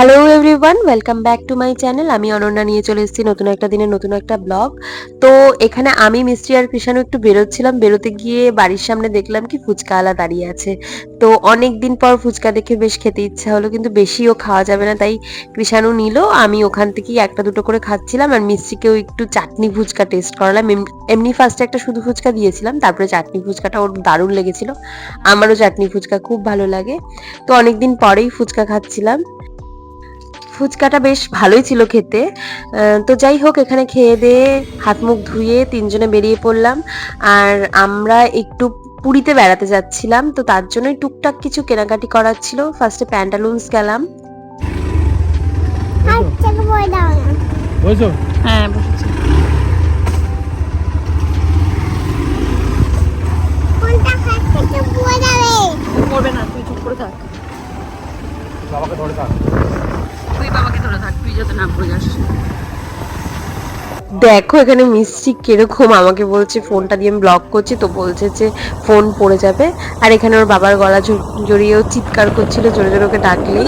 Hello everyone welcome back to my channel আমি অনন্যা নিয়ে চলে এসেছি নতুন একটা দিনে, নতুন একটা ব্লগ তো এখানে আমি মিষ্টি আর কৃষাণু একটু বেরোচ্ছিলাম। বেরোতে গিয়ে বাড়ির সামনে দেখলাম কি ফুচকাওয়ালা দাঁড়িয়ে আছে। তো অনেক দিন পর ফুচকা দেখে বেশ খেতে ইচ্ছা হলো, কিন্তু বেশিও খাওয়া যাবে না। তাই কৃষাণু নিল। আমি ওখান থেকেই একটা দুটো করে খাচ্ছিলাম আর মিষ্টিকেও একটু চাটনি ফুচকা টেস্ট করালাম। এমনি ফার্স্টে একটা শুধু ফুচকা দিয়েছিলাম, তারপরে চাটনি ফুচকাটা ওর দারুণ লেগেছিল। আমারও চাটনি ফুচকা খুব ভালো লাগে। তো অনেকদিন পরেই ফুচকা খাচ্ছিলাম। ফুচকাটা বেশ ভালোই ছিল খেতে। তো যাই হোক এখানে খেয়ে দিয়ে হাত মুখ ধুয়ে তিনজনে বেরিয়ে পড়লাম। আর আমরা একটু পুরীতে বেড়াতে যাচ্ছিলাম তো তার জন্যই টুকটাক কিছু কেনাকাটি করার ছিল। ফার্স্টে প্যান্টালুন্স গেলাম। বুঝছ হ্যাঁ বসেছি কোনটা হাতটাকে বই যাবে করবে না তুই চুপ করে থাক বাবাকে ধরে থাক তুই বাবাকে ধরে থাক তুই যাতে না পড়ে যাস দেখো, এখানে মিষ্টি কীরকম? আমাকে বলছে, ফোনটা দিয়ে আমি ব্লক করছি। তো বলছে যে, ফোন পড়ে যাবে। আর এখানে ওর বাবার গলা জড়িয়েও চিৎকার করছিল, জোরে জোরে ওকে ডাকলেই।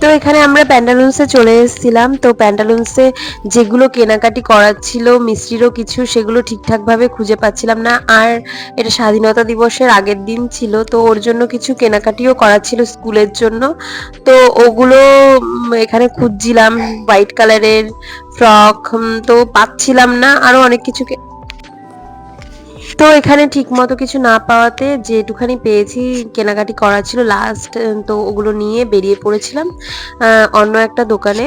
তো এখানে আমরা প্যান্টালুন্সে চলে এসেছিলাম। তো প্যান্টালুন্সে যেগুলো কেনাকাটি করার ছিল মিষ্টিরও কিছু, সেগুলো ঠিকঠাকভাবে খুঁজে পাচ্ছিলাম না। আর এটা স্বাধীনতা দিবসের আগের দিন ছিল, তো ওর জন্য কিছু কেনাকাটিও করার ছিল স্কুলের জন্য। তো ওগুলো এখানে খুঁজছিলাম হোয়াইট কালারের ফ্রক তো পাচ্ছিলাম না। আরও অনেক কিছু তো এখানে ঠিক মতো কিছু না পাওয়াতে যেটুখানি পেয়েছি কেনাকাটি করা ছিল লাস্ট তো ওগুলো নিয়ে বেরিয়ে পড়েছিলাম অন্য একটা দোকানে।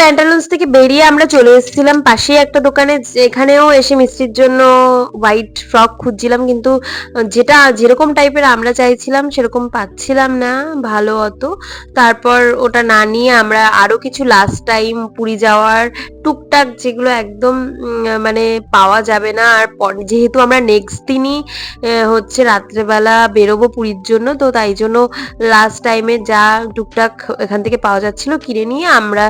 প্যান্টালুন্স থেকে বেরিয়ে আমরা চলে এসেছিলাম পাশে একটা দোকানে এখানেও এসে মিষ্টির জন্য হোয়াইট ফ্রক খুঁজছিলাম, কিন্তু যেটা যেরকম টাইপের আমরা চাইছিলাম, সেরকম পাচ্ছিলাম না, ভালো অত। তারপর ওটা না নিয়ে আমরা আরও কিছু লাস্ট টাইম পুরী যাওয়ার টুকটাক যেগুলো একদম মানে পাওয়া যাবে না, আর যেহেতু আমরা নেক্সট দিনই হচ্ছে রাত্রেবেলা বেরোবো পুরীর জন্য, তো তাই জন্য লাস্ট টাইমে যা টুকটাক এখান থেকে পাওয়া যাচ্ছিল কিনে নিয়ে আমরা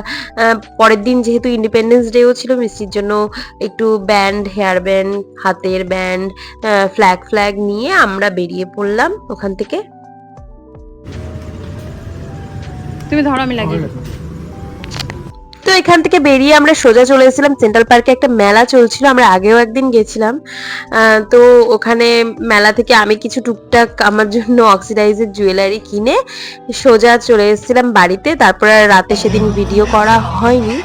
পরের দিন যেহেতু ইন্ডিপেন্ডেন্স ডেও ছিল মিষ্টির জন্য একটু ব্যান্ড হেয়ার ব্যান্ড হাতের ব্যান্ড ফ্ল্যাগ ফ্ল্যাগ নিয়ে আমরা বেরিয়ে পড়লাম ওখান থেকে তুমি ধরো আমি লাগিয়ে। তো এখান থেকে বেরিয়ে আমরা সোজা চলে এসেছিলাম। সেন্ট্রাল পার্কে একটা মেলা চলছিল, আমরা আগেও একদিন গেছিলাম। তো ওখানে মেলা থেকে আমি কিছু টুকটাক আমার জন্য অক্সিডাইজের জুয়েলারি কিনে সোজা চলে এসেছিলাম বাড়িতে। তারপর রাতে সেদিন ভিডিও করা হয়নি।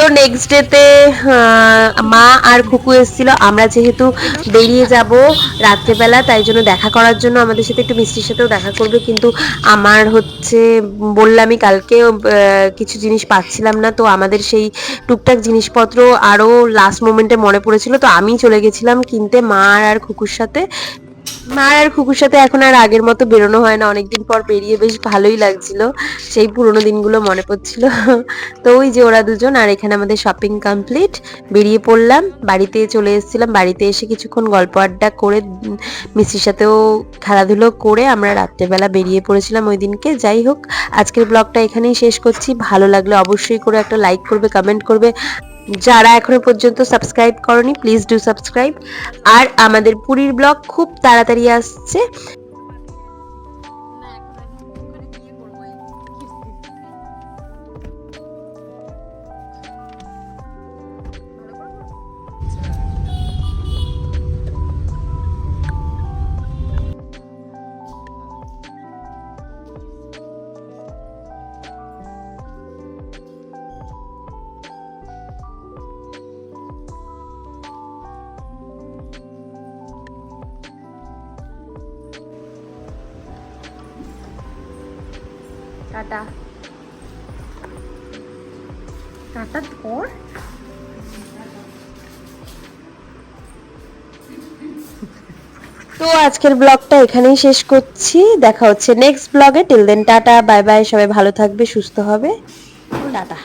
তো নেক্সট ডেতে মা আর কুকু এসেছিল। আমরা যেহেতু বেরিয়ে যাব রাত্রেবেলা, তাই জন্য দেখা করার জন্য আমাদের সাথে একটু মিষ্টির সাথেও দেখা করবে। কিন্তু আমার হচ্ছে বললামই কালকে কিছু জিনিস পাচ্ছিলাম না। তো আমাদের সেই টুকটাক জিনিসপত্র আরও লাস্ট মোমেন্টে মনে পড়েছিল। তো আমি চলে গেছিলাম কিনতে, মা আর খুকুর সাথে। মা আর খুকুর সাথে এখন আর আগের মতো বেরোনো হয় না। অনেকদিন পর বেরিয়ে বেশ ভালোই লাগছিল। সেই পুরোনো দিনগুলো মনে পড়ছিল। তো ওই যে ওরা দুজন আর এখানে আমাদের শপিং কমপ্লিট বেরিয়ে পড়লাম, বাড়িতে চলে এসেছিলাম। বাড়িতে এসে কিছুক্ষণ গল্প আড্ডা করে মিষ্টির সাথেও খেলাধুলো করে আমরা রাত্রেবেলা বেরিয়ে পড়েছিলাম ওই দিনকে। যাই হোক, আজকের ব্লগটা এখানেই শেষ করছি। ভালো লাগলে অবশ্যই করে একটা লাইক করবে কমেন্ট করবে। যারা এখনও পর্যন্ত সাবস্ক্রাইব করনি প্লিজ ডু সাবস্ক্রাইব আর আমাদের পুরীর ব্লগ খুব তাড়াতাড়ি আসছে। টাটা। কাটার পর তো আজকের ব্লগটা এখানেই শেষ করছি। দেখা হচ্ছে নেক্সট ব্লগে। Till then tata bye bye সবাই ভালো থাকবে সুস্থ হবে। টাটা।